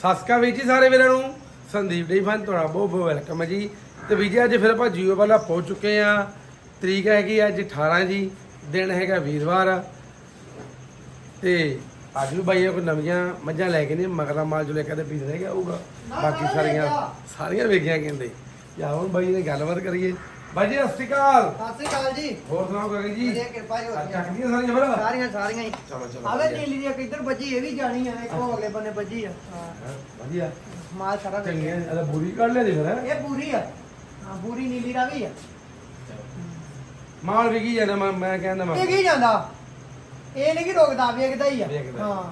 ਸਸਕਾ ਵੀਰ ਜੀ ਸਾਰੇ ਵੀਰਾਂ ਨੂੰ। ਸੰਦੀਪ ਡੀ ਫਨ ਤੁਹਾਡਾ ਬਹੁਤ ਬਹੁਤ ਵੈਲਕਮ ਹੈ ਜੀ। ਤੇ ਵੀਰ ਜੀ ਅੱਜ ਫਿਰ ਆਪਾਂ ਜੀਓ ਵਾਲਾ ਪਹੁੰਚ ਚੁੱਕੇ ਆ ਤਰੀਕ ਹੈਗੀ ਅੱਜ 18 ਜੀ ਦਿਨ ਹੈਗਾ ਵੀਰਵਾਰ। ਤੇ ਅੱਜ ਵੀ ਬਾਈਆਂ ਕੋਈ ਨਵੀਆਂ ਮੱਝਾਂ ਲੈ ਕੇ ਨਹੀਂ ਮਗਰਾ ਮਾਲ ਜੋ ਲੈ ਕੇ ਤੇ ਪੀਸ ਰਹਿ ਗਿਆ ਹੋਊਗਾ। ਬਾਕੀ ਸਾਰੀਆਂ ਸਾਰੀਆਂ ਵੇਖੀਆਂ ਕਹਿੰਦੇ। ਯਾ ਹੁਣ ਬਾਈ ਨੇ ਗੱਲਬਾਤ ਕਰੀਏ। ਬਾਈ ਜੀ ਸਤਿ ਸ਼੍ਰੀ ਅਕਾਲ। ਸਤਿ ਸ੍ਰੀ ਅਕਾਲ ਜੀ। ਹੋਰ ਸੁਣਾਓ ਕਾਕੀ ਜੀ? ਵਧੀਆ ਕਿਰਪਾ ਜੀ ਅੱਜ ਵਧੀਆ ਚੱਕਦੀਆਂ ਸਾਰੀਆਂ ਫਿਰ? ਸਾਰੀਆਂ ਸਾਰੀਆਂ ਹੀ ਚਲੋ ਚਲੋ ਆਵੇ ਵਧੀਆ। ਨੀਲੀ ਦੀ ਇੱਕ ਇੱਧਰ ਵੱਜੀ ਇਹ ਵੀ ਜਾਣੀ ਆ ਇੱਕ ਉਹ ਅਗਲੇ ਬੰਨੇ ਵੱਜੀ ਆ। ਹਾਂ ਹਾਂ, ਵਧੀਆ। ਮਾਲ ਸਾਰਾ ਚੰਗੀਆਂ ਇਹਦਾ ਬੂਰੀ ਕੱਢ ਲਿਆ ਜੀ ਫਿਰ ਹੈਂ? ਇਹ ਪੂਰੀ ਆ। ਹਾਂ ਪੂਰੀ ਨੀਲੀ ਦਾ ਵੀ ਆ। ਮਾਲ ਵਿਕੀ ਜਾਂਦਾ ਮੈਂ ਮੈਂ ਕਹਿੰਦਾ ਮੈਂ। ਇਹ ਕੀ ਜਾਂਦਾ। ਇਹ ਨਹੀਂ ਕਿ ਰੋਕਦਾ ਵੇਖਦਾ ਹੀ ਆ। ਵੇਖਦਾ। ਹਾਂ।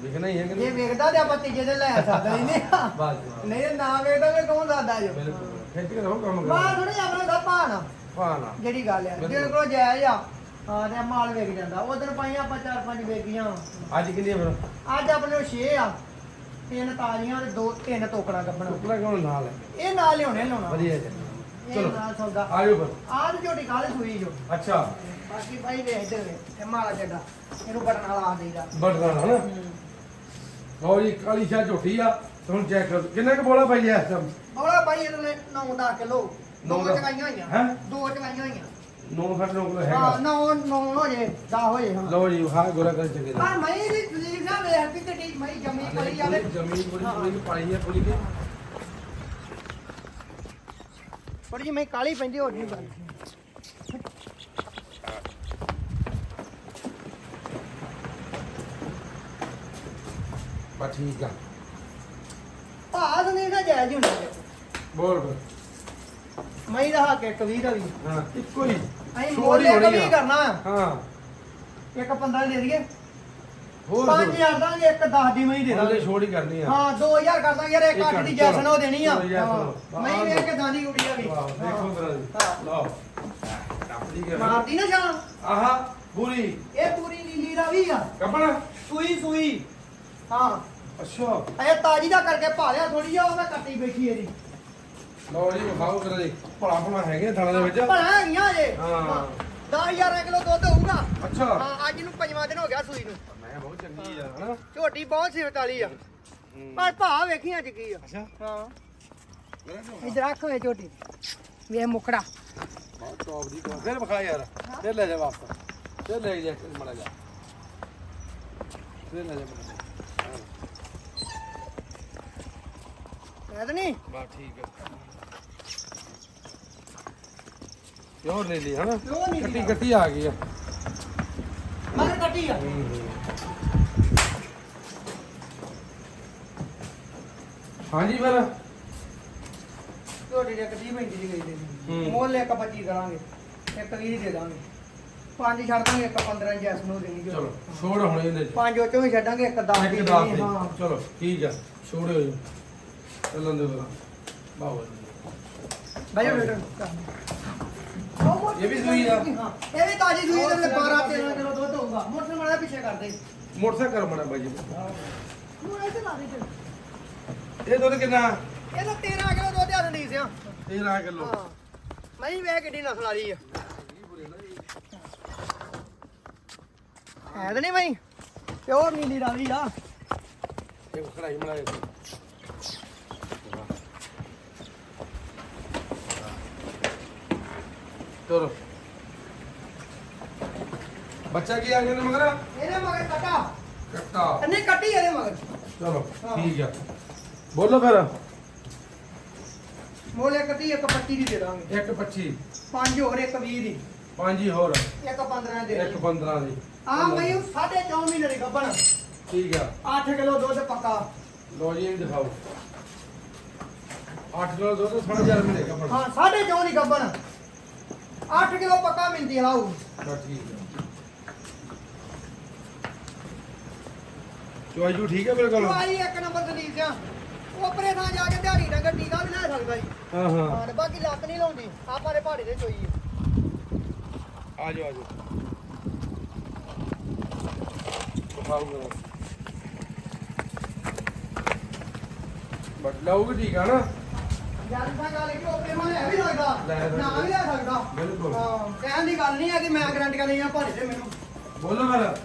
ਵਿਕਣਾ ਹੀ ਹੈ ਕਿ ਇਹ ਨਹੀਂ। ਵੇਖਦਾ ਤੇ ਆਪਾਂ ਤੀਜੇ ਦੇ ਲੈ ਸਕਦਾ ਨਹੀਂ। ਬਸ ਬਸ। ਨਹੀਂ ਨਾ ਵੇਖਦਾ ਤੇ ਕੌਣ ਦੱਸਦਾ ਜੋ। ਬਿਲਕੁਲ। ਖੇਤੀ ਕਰੋ ਕੰਮ ਮਾਲ ਥੋੜੀ ਆਪਣਾ ਦਾ ਭਾਣਾ। ਫਾਨਾ ਜਿਹੜੀ ਗੱਲ ਆ ਬਿਲਕੁਲ। ਜਿਹਦੇ ਕੋਲ ਜਾਇਜ਼ ਆ ਹਾਂ ਤੇ ਮਾਲ ਵੇਖ ਜਾਂਦਾ ਉਧਰ ਪਾਈਆਂ ਆਪਾਂ ਚਾਰ ਪੰਜ ਵੇਖੀਆਂ ਅੱਜ ਕਿੰਨੀ ਫਿਰ? ਅੱਜ ਆਪਣੇ ਕੋਲ 6 ਆ। ਤਿੰਨ ਤਾਜ਼ੀਆਂ ਤੇ ਦੋ ਤਿੰਨ ਟੋਕਣਾ ਕੱਢਣਾ ਟੁਕੜਾ ਕਿਉਂ ਨਾਲ? ਹੈ ਇਹ ਨਾਲ ਲਿਆਉਣੇ ਲਾਉਣਾ ਵਧੀਆ ਜੀ। ਇਹ ਚਲੋ ਨਾਲ ਸੌਦਾ। ਆਜੋ ਫਿਰ। ਆਹ ਤੇ ਝੋਟੀ ਕਾਲੇ ਸੂਈ ਜੋ? ਅੱਛਾ। ਬਾਕੀ ਭਾਈ ਵੇਖ ਇੱਧਰ ਵੇ ਮਾਲਾ ਜੱਡਾ ਇਹਨੂੰ ਬਟਨ ਵਾਲਾ ਆ ਦੇਈਦਾ ਬਟਨਾ ਨਾ? ਲਓ ਜੀ ਕਾਲੀ ਸ਼ਾਹ ਝੋਟੀ ਆ ਤੇ ਹੁਣ ਚੈੱਕ ਕਰੋ। ਕਿੰਨਾ ਕੁ ਬੋਲਾ ਪਾਈ ਐ ਇਸ ਟਾਈਮ ਭਾਈ ਇਹਦੇ 9 10 ਕਿਲੋ ਦੋ ਨੌਂ ਦਸ। ਚਵਾਈਆਂ ਹੋਈਆਂ। ਹੈਂ? ਦੋ ਚਵਾਈਆਂ ਹੋਈਆਂ। 9 ਫਟ 9 ਕਿਲੋ ਹਾਂ ਹੈਗਾ 9 9 ਹੋ ਜੇ 10 ਹੋ ਜੇ ਹਾਂ। ਲਓ ਜੀ ਹਾਂ ਗੋਰਾ ਕਰ ਚੰਗੇ ਦਾ ਪਰ ਮੈਂ ਵੀ ਤੁਸੀਂ ਨਾ ਵੇਖ ਵੀ ਤੇ ਮੈਂ ਜੰਮੀ ਪਈ ਜਾਵੇ ਜ਼ਮੀਨ ਪੂਰੀ ਪੂਰੀ ਪਾਈ ਹੈ। ਪੂਰੀ ਕੇ। ਥੋੜੀ ਜਿਹੀ ਮੈਂ ਕਾਲੀ ਪੈਂਦੀ ਹੋ ਜੀ ਗੱਲ। ਬਸ ਠੀਕ ਆ। ਭਾਅ ਨਹੀਂ ਜਾਇਜ਼ ਹੀ ਹੁੰਦਾ ਬੋਲ ਫਿਰ। ਮੈਂ ਦਾ ਹੱਕ ਇੱਕ 20 ਦਾ ਵੀ। ਹਾਂ ਇੱਕੋ ਹੀ। ਅਸੀਂ ਛੋੜ ਮੋਲ ਹੀ ਇੱਕ ਹੋਣੀ ਵੀ ਆ। ਕਰਨਾ। ਹਾਂ। ਇੱਕ 15 ਦੇ ਦਈਏ। ਹੋਰ 5000 ਦਾਂਗੇ ਇੱਕ 10 ਦੀ ਮੈਂ ਹੀ ਦੇ ਉਹਦੇ ਦਾਂਗੇ। ਛੋੜ ਹੀ ਕਰਨੀ ਆ। ਹਾਂ 2000 ਕਰ ਦਾਂਗੇ ਯਾਰ ਇੱਕ ਇੱਕ ਅੱਠ ਦੀ ਚਲੋ। ਜੈਸਨ ਉਹ ਦੇਣੀ ਆ। ਚਲੋ ਯਾਰ, ਹਾਂ। ਚਲੋ। ਮੈਂ ਵੇਖ ਕੇ ਦਾਨੀ ਕੁੜੀਆ ਵੀ। ਵਾਹ ਦੇਖੋ ਕਰਾ ਜੀ ਹਾਂ। ਲਓ। ਟੱਪਦੀ ਕਰ ਮਾਰਦੀ ਨਾ ਜਾਨ ਆਹਾ ਪੂਰੀ। ਇਹ ਪੂਰੀ ਨੀਲੀ ਦਾ ਵੀ ਆ। ਕੱਪੜਾ ਸੂਈ ਸੂਈ। ਹਾਂ। ਅੱਛਾ। ਇਹ ਤਾਜੀ ਦਾ ਕਰਕੇ ਪਾ ਲਿਆ ਥੋੜੀ ਜਿਹਾ ਉਹ ਮੈਂ ਕੱਟੀ ਬੈਠੀ ਇਹਦੀ। ਲਓ ਜੀ ਵਿਖਾਓ ਕਰਾ ਜੀ। ਭਲਾ ਭਲਾ ਹੈਗੇ ਥਾਣਾ ਦੇ ਵਿੱਚ। ਭਲਾ ਹੈਗੀਆਂ ਜੇ ਹਾਂ। 10000 ਕਿਲੋ ਦੁੱਧ ਹੋਊਗਾ। ਅੱਛਾ। ਹਾਂ ਅੱਜ ਨੂੰ ਪੰਜਵਾਂ ਦਿਨ ਹੋ ਗਿਆ ਸੂਈ ਨੂੰ। ਮੈਂ ਬਹੁਤ ਚੰਗੀ ਆ ਹਨਾ? ਝੋਟੀ ਬਹੁਤ ਸਿਫਤ ਵਾਲੀ ਆ। ਪਰ ਭਾ ਵੇਖੀ ਅੱਜ ਕੀ ਆ। ਅੱਛਾ। ਹਾਂ। ਇਧਰ ਰੱਖ ਵੇ ਝੋਟੀ। ਵੇ ਮੁਕੜਾ। ਬਹੁਤ ਟੌਪ ਦੀ ਕੋਲ ਫਿਰ ਵਿਖਾ ਯਾਰ। ਫਿਰ ਲੈ ਜਾ ਵਾਪਸ। ਫਿਰ ਲੈ ਜਾ ਮੜਾ ਜਾ ਫਿਰ ਲੈ ਜਾ ਮੜਾ ਹੈ। ਤਾਂ ਨਹੀਂ? ਬਾ ਠੀਕ ਹੈ ਯੋਰ ਲੈ ਲਈ ਹਨਾ? ਨਹੀਂ ਕੱਟੀ ਕੱਟੀ ਆ ਗਈ ਆ। ਮਗਰ ਕੱਟੀ ਆ। ਹਾਂਜੀ ਫਿਰ। ਝੋਟੀ ਦੇ ਕੱਟੀ ਪੈਂਦੀ ਦੀ ਗਈ ਦੇ ਹੂੰ। ਮੁੱਲ ਇੱਕ 25 ਕਰਾਂਗੇ ਇੱਕ 20 ਦੇ ਦਾਂਗੇ। ਪੰਜ ਛੱਡ ਦਾਂਗੇ ਇੱਕ 15 ਜੈਸ ਨੂੰ ਦੇਣੀ। ਚਲੋ ਛੋੜ ਹੁਣ ਇਹਦੇ ਚ ਪੰਜ ਉਹ ਚੋਂ ਵੀ ਛੱਡਾਂਗੇ ਇੱਕ 10 ਦੀ ਇੱਕ ਹਾਂ। ਚਲੋ ਠੀਕ ਆ ਛੋੜਿਓ ਜੀ। ਚੱਲਣ ਦੇ ਬਰਾ ਬਾਬਾ ਬਾਜੋ ਬੇਟਾ। ਇਹ ਵੀ ਸੂਈ ਆ? ਹਾਂ ਇਹ ਵੀ ਤਾਜੀ ਸੂਈ ਦੇ 12 13 ਕਿਲੋ ਦੁੱਧ ਹੋਊਗਾ। ਮੋਟਰ ਮਾੜਾ ਪਿੱਛੇ ਕਰਦੇ ਮੋਟਰਸਾਈਕਲ ਕਰ ਮੜਾ ਬਾਈ ਜੀ। ਨੂੰ ਇੱਥੇ ਲਾ ਦੇ। ਇਹ ਦੁੱਧ ਕਿੰਨਾ? ਇਹ ਤਾਂ 13 ਕਿਲੋ ਦੁੱਧ ਆ ਸੰਦੀਪ ਸਿਆ 13 ਕਿਲੋ। ਹਾਂ। ਮੈਂ ਵੀ ਕਿੱਡੀ ਨਸਲ ਵਾਲੀ ਆ। ਹੈ ਤਾਂ ਨਹੀਂ ਬਈ। ਪਿਓਰ ਨੀਲੀ ਰਾਵੀ ਆ। ਇਹ ਖੜਾਈ ਮੜਾ ਚਲੋ ਬੱਚਾ ਕੀ ਆ ਗਿਆ ਨੇ ਮਗਰ? ਇਹਦੇ ਮਗਰ ਕੱਟਾ। ਕੱਟਾ। ਇਹਨੇ ਕੱਟੀ ਇਹਦੇ ਮਗਰ। ਚਲੋ। ਠੀਕ ਆ। ਬੋਲੋ ਫਿਰ। ਮੋਲੇ ਕੱਟੀ ਇੱਕ 25 ਦੀ ਦੇ ਦਾਂਗੇ। ਇੱਕ 25 ਪੰਜ ਹੋਰ ਇੱਕ 20 ਦੀ। ਪੰਜ ਹੀ ਹੋਰ। ਇੱਕ 15 ਦੇ ਇੱਕ 15 ਦੀ। ਆ ਬਈ ਸਾਢੇ 4 ਮਹੀਨੇ ਦੀ ਗੱਬਣ ਠੀਕ ਆ। 8 ਕਿਲੋ ਦੁੱਧ ਪੱਕਾ। ਲੋ ਜੀ ਇਹ ਦਿਖਾਓ। 8 ਕਿਲੋ ਦੁੱਧ ਥੋੜਾ ਜਿਹਾ ਮਿਲੇਗਾ ਪਰ ਹਾਂ ਸਾਢੇ 4 ਦੀ ਗੱਬਣ 8 ਕਿਲੋ ਪੱਕਾ ਆ ਬਸ ਠੀਕ ਆ। ਚੋਈ ਜੂ ਠੀਕ ਹੈ ਬਿਲਕੁਲ ਉਹ ਆਈ ਇੱਕ ਨੰਬਰ ਸੰਦੀਪ ਸਿਆ ਉਪਰੇ ਥਾਂ ਜਾ ਕੇ ਦਿਹਾੜੀ ਡੰਗਰ ਟੀਕਾ ਵੀ ਲੈ ਸਕਦਾ ਜੀ। ਹਾਂ ਹਾਂ। ਹਾਂ ਤੇ ਬਾਕੀ ਲੱਤ ਨਹੀਂ ਲਾਉਂਦੀ। ਆਪਾਂ ਦੇ ਪਹਾੜੀ ਤੇ ਚੋਈ ਆ। ਆ ਜਾਓ ਆ ਜਾਓ। ਦਿਖਾਊਗਾ ਬਟ ਠੀਕ ਆ ਨਾ? ਯਾਰ ਤਾਂ ਗੱਲ ਕਿ ਉਪਰੇ ਮੈਂ ਲੈ ਵੀ ਸਕਦਾ। ਨਾ ਵੀ ਲੈ ਸਕਦਾ। ਬਿਲਕੁਲ। ਹਾਂ ਕਹਿਣ ਦੀ ਗੱਲ ਨਹੀਂ ਹੈ ਕਿ ਮੈਂ ਗਰੰਟੀਆਂ ਲਈਆਂ ਪਹਾੜੀ ਤੇ ਮੈਨੂੰ। ਬੋਲੋ ਫਿਰ।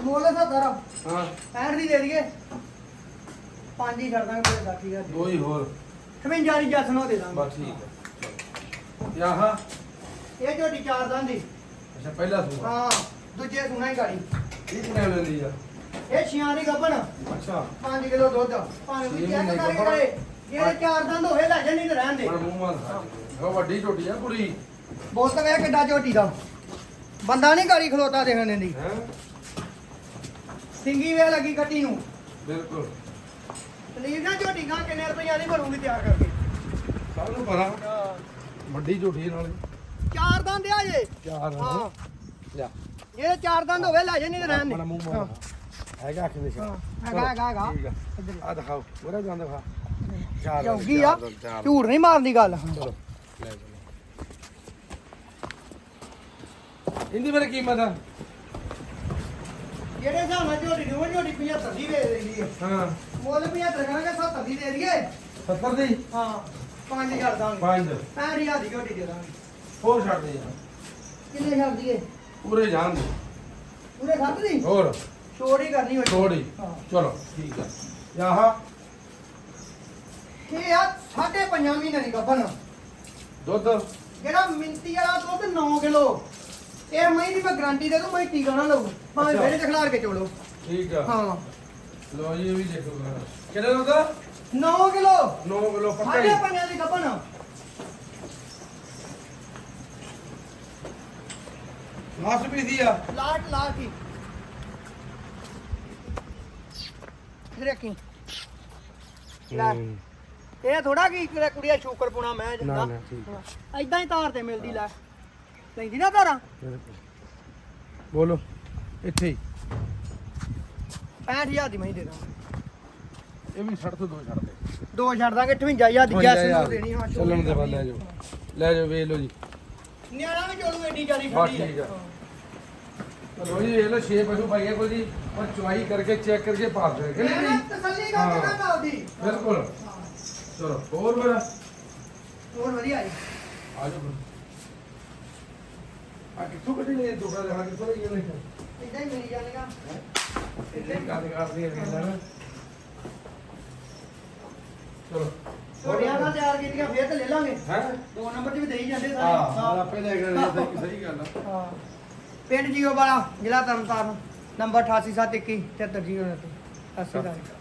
ਮੁੱਲ 70 ਹਾਂ। 65 ਦੀ ਦੇ ਦਈਏ। ਪੰਜ ਹੀ ਛੱਡ ਦਾਂਗੇ ਮੇਰੇ ਸਾਥੀ ਦਾ ਦੋ ਹੀ ਹੋਰ। 58 ਦੀ ਜੱਸ ਨੂੰ ਦੇ ਦਾਂਗੇ। ਬਸ ਠੀਕ ਹੈ। ਆਹ। ਇਹ ਝੋਟੀ ਚਾਰ ਦੰਦ ਦੀ। ਅੱਛਾ ਪਹਿਲਾ ਸੂਆ। ਹਾਂ ਦੂਜੇ ਸੁਣਾ ਹੀ ਗਾੜੀ। ਇਹ ਕਿੰਨੇ ਲੈਂਦੀ ਆ? ਇਹ ਛਿਆਂ ਦੀ ਗੱਬਣ ਅੱਛਾ। 5 ਕਿਲੋ ਦੁੱਧ। ਭਾਵੇਂ ਕੋਈ ਛੇ ਚੈੱਕ ਮਹੀਨੇ ਕਰੇ ਗੱਭਣ। ਕਰੇ ਇਹ ਚਾਰ ਦੰਦ ਹੋਏ ਲੈ ਜਾਂਦੀ ਤੇ ਰਹਿਣ ਦੇ। ਪਰ ਮੂੰਹ ਮਾਰ ਉਹ ਵੱਡੀ ਝੋਟੀ ਆ ਕੁੜੀ ਬੋਤ ਵੇ ਕਿੱਡਾ ਝੋਟੀ ਦਾ। ਬੰਦਾ ਨਹੀਂ ਗਾੜੀ ਖਲੋਤਾ ਦੇਖਣ ਹੈ? ਸਿੰਗੀ ਵੇ ਲੱਗੀ ਕੱਟੀ ਨੂੰ। ਬਿਲਕੁਲ। ਸਲੀਰ ਨਾਲ ਝੋਟੀ ਗਾਂ ਕਿੰਨੇ ਰੁਪਈਆ ਦੀ ਬਣੂਗੀ ਤਿਆਰ ਕਰਕੇ? ਸਭ ਨੂੰ ਪਤਾ। ਵੱਡੀ ਝੋਟੀ ਨਾਲ। ਚਾਰ ਦੰਦ ਆ ਜੇ। ਚਾਰ। ਹਾਂ। ਲਿਆ। ਇਹ ਚਾਰ ਦੰਦ ਹੋਵੇ ਲੈ ਜਾਂਦੀ ਤੇ ਰਹਿਣ ਦੇ। ਆਪਣਾ ਮੂੰਹ ਮਾਰ ਹੈਗਾ ਅੱਖ ਦੇ ਹਾਂ, ਹੈਗਾ, ਹੈਗਾ, ਹੈਗਾ। ਠੀਕ ਆ। ਇੱਧਰ ਆ ਦਿਖਾਓ ਮੇਰਾ ਜਾਂਦੇ ਖਾ ਚਾਰ ਚੌਗੀ ਆ। ਚਾਰ, ਚਾਰ। ਝੂਠ ਨਹੀਂ ਮਾਰਦੀ ਗੱਲ ਚਲੋ ਲੈ ਚਲੋ। ਇੰਦੀ ਮੇਰੇ ਕੀਮਤ ਆ। ਜਿਹੜੇ ਹਿਸਾਬ ਨਾਲ ਝੋਟੀ ਨੂੰ ਝੋਟੀ 75 ਦੀ ਵੇਚ ਦਿੰਦੀ ਹੈ ਹਾਂ। ਮੁੱਲ 75 ਕਰਾਂਗੇ 70 ਦੀ ਦੇ ਦਈਏ। 70 ਦੀ? ਹਾਂ ਪੰਜ ਕਰ ਦਾਂਗੇ। ਪੰਜ। ਪੈਂਹਠ ਹਜ਼ਾਰ ਦੀ ਝੋਟੀ ਦੇ ਦਾਂਗੇ। ਹੋਰ ਛੱਡ ਦੇ ਯਾਰ। ਕਿੰਨੇ ਛੱਡ ਦਈਏ? ਪੂਰੇ ਜਾਣ ਦੇ। ਪੂਰੇ ਸੱਤ ਦੀ? ਹੋਰ। ਛੋੜ ਹੀ ਕਰਨੀ ਹੋਈ ਥੋੜੀ ਹਾਂ। ਚਲੋ ਠੀਕ ਆ। ਯਾਹ। ਇਹ ਆ ਸਾਢੇ ਪੰਜਾਂ ਮਹੀਨੇ ਦੀ ਗੱਭਣ। ਦੁੱਧ। ਜਿਹੜਾ ਮਿੰਤੀ ਵਾਲਾ ਦੁੱਧ 9 ਕਿਲੋ। ਇਹ ਮੈਂ ਦੀ ਮੈਂ ਗਾਰੰਟੀ ਦੇ ਦੂੰ ਮੈਂ ਟੀਕਾ ਨਾ ਲਊ। ਭਾਵੇਂ ਅੱਛਾ। ਮੇਰੇ ਤੇ ਖਿਲਾਰ ਕੇ ਚੋਲੋ। ਠੀਕ ਆ। ਹਾਂ। ਲੋ ਜੀ ਇਹ ਵੀ ਦੇਖੋ ਜ਼ਰਾ। ਕਿੰਨੇ ਦੁੱਧ? 9 ਕਿਲੋ। 9 ਕਿਲੋ ਪੱਕਾ ਸਾਢੇ ਹੀ ਪੰਜਾਂ ਦੀ ਗੱਭਣ। ਲਾਸਟ ਵੀ ਦੀ ਆ। ਲਾਟ ਲਾਟ ਲੈ ਇਹ ਥੋੜਾ ਕੀ ਕਿਤੇ ਕੁੜੀਆ ਸ਼ੂਕਰ ਪੁਣਾ ਮੈਂ ਨਾ ਜਿੰਦਾ। ਨਾ ਠੀਕ ਐਦਾਂ ਹੀ ਤਾਰ ਤੇ ਮਿਲਦੀ ਲੈ। ਲੈਂਦੀ ਨਾ ਤਾਰਾਂ ਬਿਲਕੁਲ। ਬੋਲੋ ਇੱਥੇ ਹੀ। 65000 ਦੀ ਮੈਂ ਹੀ ਦੇ ਦਾਂ ਇਹ ਵੀ ਛੱਡ ਤੋਂ ਦੋ ਛੱਡ ਦੇ। ਦੋ ਛੱਡ ਦਾਂਗੇ 58000 ਦੀ ਨੂੰ ਦੇਣੀ ਹਾਂ ਚੱਲਣ ਦੇ ਬਾਅਦ ਲੈ ਜਾਓ। ਲੈ ਜਾਓ ਵੇਖ ਲਓ ਜੀ। ਨਿਆਣਾ ਵੀ ਚੋਲੂ ਐਡੀ ਜਾਰੀ ਬਸ ਠੀਕ ਆ। ਚਲੋ ਜੀ ਇਹ ਲੋ 6 ਪਸ਼ੂ ਪਾਈਏ ਕੋਈ ਜੀ। ਔਰ ਚੁਆਈ ਕਰਕੇ ਚੈੱਕ ਕਰਕੇ ਪਾਸ ਦੇ ਕਿ ਇਹ ਨਹੀਂ ਤਸੱਲੀ ਹਾਂ। ਕਰਕੇ ਨਾ ਆਪਦੀ ਬਿਲਕੁਲ। ਚਲੋ ਹੋਰ ਮੇਰਾ? ਹੋਰ ਵਧੀਆ ਜੀ। ਆ ਜਾਓ ਫਿਰ। ਆ ਕਿੱਥੋਂ ਕੱਢੀ ਨੇ ਦੁਕਾਨ? ਦੇ ਕਿੱਥੋਂ ਲਈ ਨੇ ਇਦਾਂ ਹੀ ਮਿਲ ਜਾਣੇਗਾ ਇਹ ਗੱਲ ਕਰਦੀ ਹੈ? ਵੇਖ ਲੈਣਾ ਚਲੋ ਛੋਟੀਆਂ ਨਾਲ ਤਿਆਰ ਕੀਤੀਆਂ ਫੇਰ ਤੇ ਲੈ ਲਾਂਗੇ। ਹੈ? ਦੋ ਨੰਬਰ 'ਚ ਵੀ ਦੇਈ ਜਾਂਦੇ ਹਾਂ ਸਾਰੇ ਆਪੇ ਲੈ ਕੇ ਆਏ ਤਾਂ ਸਹੀ ਗੱਲ ਆ। ਹਾਂ। ਪਿੰਡ ਜੀਓ ਵਾਲਾ ਜ਼ਿਲ੍ਹਾ ਤਰਨਤਾਰਨ। ਨੰਬਰ 8871 7309 ਸਤਿ ਸ਼੍ਰੀ ਅਕਾਲ।